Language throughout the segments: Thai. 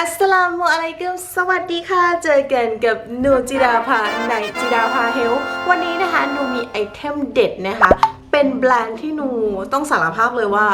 อัสสลามุอะลัยกุมสวัสดีค่ะ เจอกันกับหนูจิดาภาในจิดาภาเฮล วันนี้นะคะหนูมีไอเทมเด็ดนะคะ เป็นแบรนด์ที่หนูต้องสารภาพเลยว่า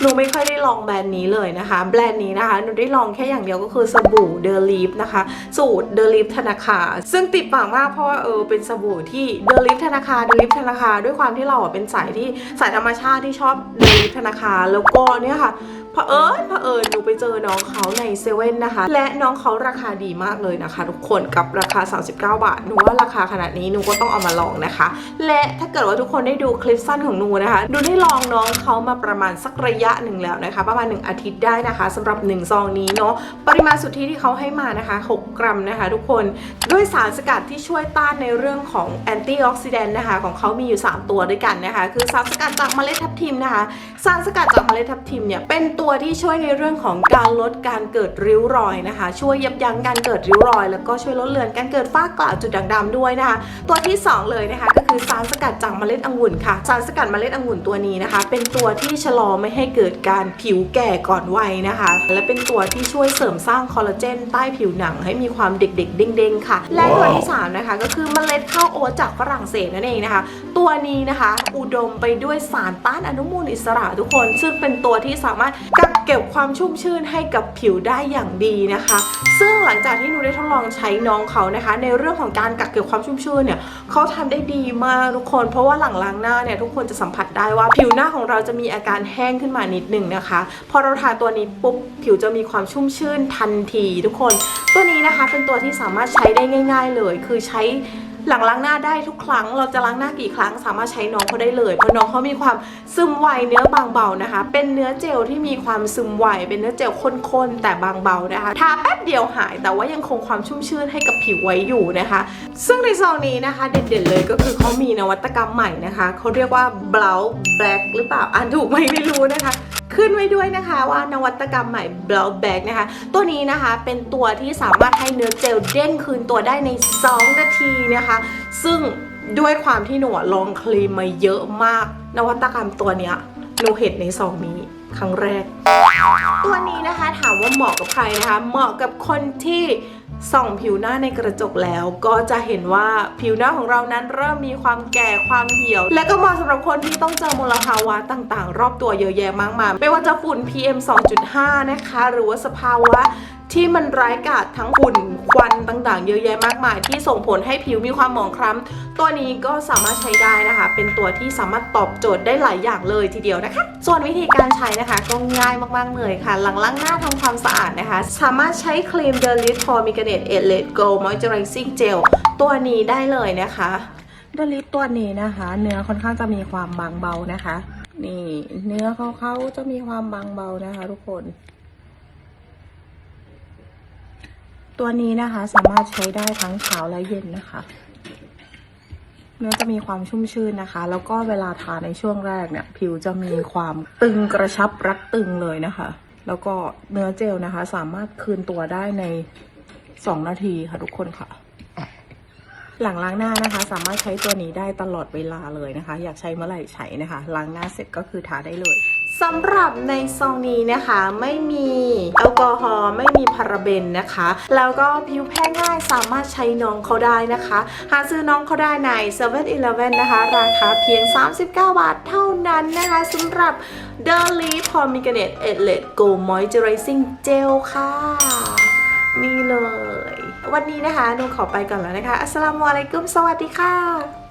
หนูไม่ค่อยได้ลองแบรนด์นี้เลยนะคะ แบรนด์นี้นะคะหนูได้ลองแค่อย่างเดียวก็คือสบู่เดลีฟนะคะ สูตรเดลีฟธนาคารซึ่งติดปากมากเพราะว่าเออเป็นสบู่ที่เดลีฟธนาคารเดลีฟธนาคารด้วยความที่เราอะเป็นสายที่สายธรรมชาติที่ชอบเดลีฟธนาคารแล้วก็เนี่ยค่ะ เผอิญเผอิญหนูไปเจอน้องเขาในเซเว่นนะคะ และน้องเขาราคาดีมากเลยนะคะ ทุกคนกับราคา 39 บาทหนูว่าราคาขนาดนี้หนูก็ต้องเอามาลองนะคะ และถ้าเกิดว่าทุกคนได้ดูคลิปสั้นของหนูนะคะหนูได้ลองน้องเขามาประมาณสักระยะหนึ่งแล้วนะคะ ประมาณ 1 อาทิตย์ได้นะคะสำหรับ 1 ซองนี้เนาะปริมาณสุทธิที่เขาให้มานะคะ 6 กรัมนะคะ ทุกคนด้วยสารสกัดที่ช่วยต้านในเรื่องของแอนตี้ออกซิแดนต์นะคะของเขามีอยู่ 3 ตัวด้วยกันนะคะ คือสารสกัดจากเมล็ดทับทิมนะคะ สารสกัดจากเมล็ดทับทิมเนี่ยเป็นตัวัวที่ช่วยในเรื่องของการลดการเกิดริ้วรอยนะคะ ช่วยยับยั้งการเกิดริ้วรอย แล้วก็ช่วยลดเลือนการเกิดฝ้ากระจุดด่างดำด้วยนะคะ ตัวที่ 2 เลยนะคะ ก็คือสารสกัดจากเมล็ดองุ่นค่ะ สารสกัดเมล็ดองุ่นตัวนี้นะคะ เป็นตัวที่ชะลอไม่ให้เกิดการผิวแก่ก่อนวัยนะคะ และเป็นตัวที่ช่วยเสริมสร้างคอลลาเจนใต้ผิวหนังให้มีความเด็กๆเด้งๆค่ะ และตัวที่ 3 นะคะ ก็คือเมล็ดข้าวโอ๊ตจากฝรั่งเศสนั่นเองนะคะ ตัวนี้นะคะ อุดมไปด้วยสารต้านอนุมูลอิสระทุกคน ซึ่งเป็นตัวที่สามารถกักเก็บความชุ่มชื่นให้กับผิวได้อย่างดีนะคะ ซึ่งหลังจากที่หนูได้ทดลองใช้น้องเขานะคะ ในเรื่องของการกักเก็บความชุ่มชื่นเนี่ยเขาทำได้ดีมากทุกคน เพราะว่าหลังล้างหน้าเนี่ยทุกคนจะสัมผัสได้ว่าผิวหน้าของเราจะมีอาการแห้งขึ้นมานิดหนึ่งนะคะ พอเราทาตัวนี้ปุ๊บผิวจะมีความชุ่มชื่นทันที ทุกคน ตัวนี้นะคะเป็นตัวที่สามารถใช้ได้ง่าย ๆ เลย คือใช้ หลังล้างหน้าได้ทุกครั้ง เราจะล้างหน้ากี่ครั้งสามารถใช้น้องเขาได้เลย เพราะน้องเขามีความซึมไวเนื้อบางเบานะคะ เป็นเนื้อเจลที่มีความซึมไวเป็นเนื้อเจลข้นๆแต่บางเบานะคะทาแป๊บเดียวหายแต่ว่ายังคงความชุ่มชื่นให้กับผิวไว้อยู่นะคะ ซึ่งในซองนี้นะคะเด่นๆเลยก็คือเขามีนวัตกรรมใหม่นะคะเขาเรียกว่า brow black หรือเปล่าอ่านถูกไหมไม่รู้นะคะ ขึ้นไว้ด้วยนะคะว่านวัตกรรมใหม่ Brow Bag นะคะ ตัวนี้นะคะเป็นตัวที่สามารถให้เนื้อเจลเด้งคืนตัวได้ใน 2 นาทีนะคะ ซึ่งด้วยความที่หนูลองครีมมาเยอะมาก นวัตกรรมตัวเนี้ยหนูเห็นในซองนี้ครั้งแรก ตัวนี้นะคะถามว่าเหมาะกับใครนะคะ เหมาะกับคนที่ ส่องผิวหน้าในกระจกแล้วก็จะเห็นว่าผิวหน้าของเรานั้นเริ่มมีความแก่ความเหี่ยว และก็เหมาะสำหรับคนที่ต้องเจอมลภาวะต่างๆ รอบตัวเยอะแยะมากมายไม่ว่าจะฝุ่น PM 2.5 นะคะ หรือว่าสภาวะที่มันร้ายกาจทั้งฝุ่นควันต่างๆ เยอะแยะมากมาย ที่ส่งผลให้ผิวมีความหมองคล้ำตัวนี้ก็สามารถใช้ได้นะคะ เป็นตัวที่สามารถตอบโจทย์ได้หลายอย่างเลยทีเดียวนะคะ ส่วนวิธีการใช้นะคะก็ง่ายมากๆเลยค่ะ หลังล้างหน้าทำความสะอาดนะคะ สามารถใช้ครีมเดลิทโทมิก The Lip For m i g a n e t e l e t Go Moisturizing Gel ตัวนี้ได้เลยนะคะเดลิปตัวนี้นะคะ เนื้อค่อนข้างจะมีความบางเบานะคะ นี่ เนื้อเขาเขาจะมีความบางเบานะคะ ทุกคน ตัวนี้นะคะสามารถใช้ได้ทั้งเช้าและเย็นนะคะ เนื้อจะมีความชุ่มชื่นนะคะ แล้วก็เวลาทาในช่วงแรกเนี่ย ผิวจะมีความตึงกระชับรัดตึงเลยนะคะ แล้วก็เนื้อเจลนะคะ สามารถคืนตัวได้ใน 2นาทีค่ะทุกคนค่ะ หลังล้างหน้านะคะ สามารถใช้ตัวนี้ได้ตลอดเวลาเลยนะคะ อยากใช้เมื่อไหร่ใช้นะคะ ล้างหน้าเสร็จก็คือทาได้เลยสำหรับในซองนี้นะคะไม่มีแอลกอฮอล์ไม่มีพาราเบนนะคะ แล้วก็ผิวแพ้ง่ายสามารถใช้น้องเขาได้นะคะ หาซื้อน้องเขาได้ใน7 e เ e ่ e อนะคะ ราคาเพียง 39 บาทเท่านั้นนะคะสำหรับ d a l i Pomegranate e l e t Go Moisturizing Gel ค่ะ นี่เลย วันนี้นะคะหนูขอไปก่อนแล้วนะคะ อัสสลามุอะลัยกุม สวัสดีค่ะ